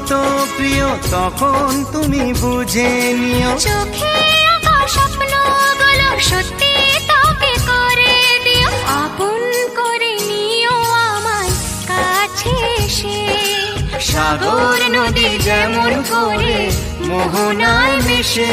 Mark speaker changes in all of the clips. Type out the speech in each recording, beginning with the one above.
Speaker 1: কত প্রিয় তখন তুমি বুঝে নিও।
Speaker 2: চোখে আঁকা স্বপ্নগুলো সত্যি তোকে করে দিও। আপন করে নিও আমার কাছে এসে।
Speaker 1: সাগর নদী যেমন করে মোহনায় মেশে।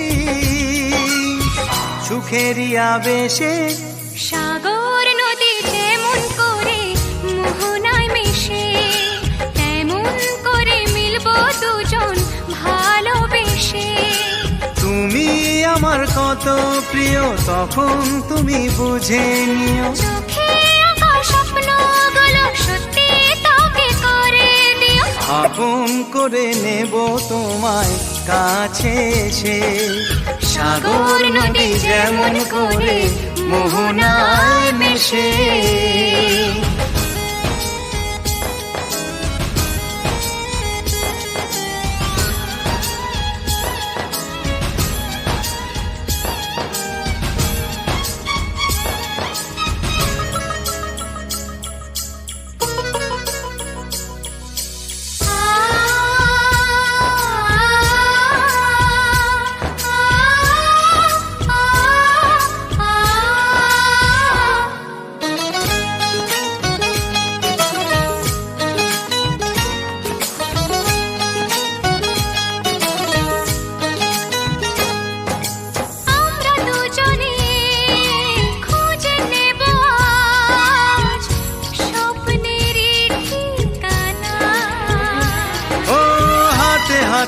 Speaker 1: সুখেরই আবেশে।
Speaker 2: সাগর নদী যেমন করে মোহনায় মিশে। তেমন করে মিলব দুজন ভালোবেসে।
Speaker 1: তুমি আমার কত প্রিয় তখন তুমি বুঝে নিও। আপন করে নেব তোমায় কাছে এসে। সাগর নদী যেমন করে মোহনায় মেশে।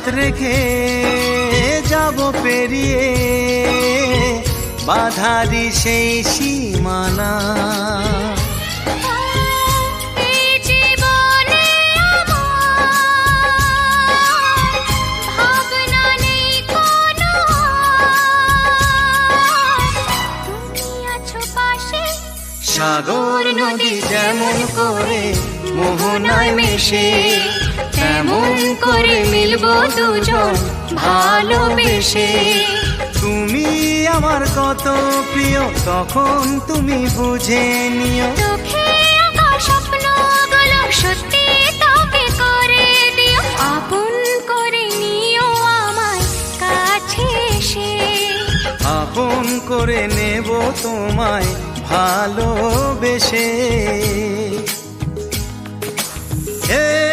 Speaker 1: হাত রেখে যাব পেরিয়ে। বাধারি সেই সীমানা। সাগর নদী যেমন করে মোহনায় মেশে। তেমন করে মিলবো দুজন? ভালোবেসে তুমি আমার কত প্রিয় তখন তুমি বুঝে নিও।
Speaker 2: চোখে আঁকা স্বপ্নগুলো সত্যি তোকে করে দিও। আপন করে নিও আমায় কাছে এসে।
Speaker 1: আপন করে নেব তোমায় ভালোবেসে। হে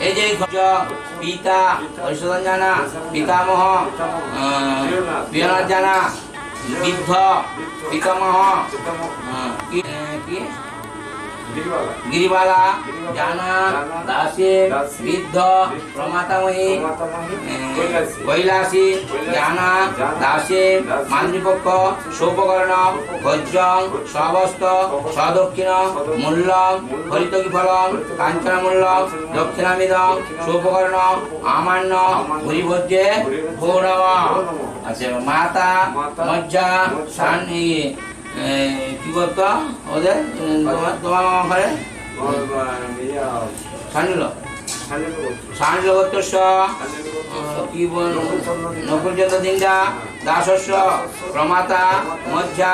Speaker 3: এই যে পিতা জানা পিতামহ জানা বৃদ্ধ পিতামহ কি কি? গিরিবালা। জানা দাসী বৃদ্ধ প্রমাতামহী কৈলাসী। জানা দাসী মাতৃপক্ষ সৌপকর্ণ ভজ্রং সবস্ত সদক্ষিণ মূল্যম হরিতকি ফলম কাঞ্চন মূল্যম দক্ষিণামিদম সৌপকর্ণ আমান্য ভুরিভোজ্যে ভৌরব। আচ্ছা মাতা মজ্জা সান কি করতো ওদের তোমার মামা ঘরে? সানিল সানিল গোত্রস্য কি বল? নকুল চন্দ্র দিন্দা প্রমাতা, মজ্জা।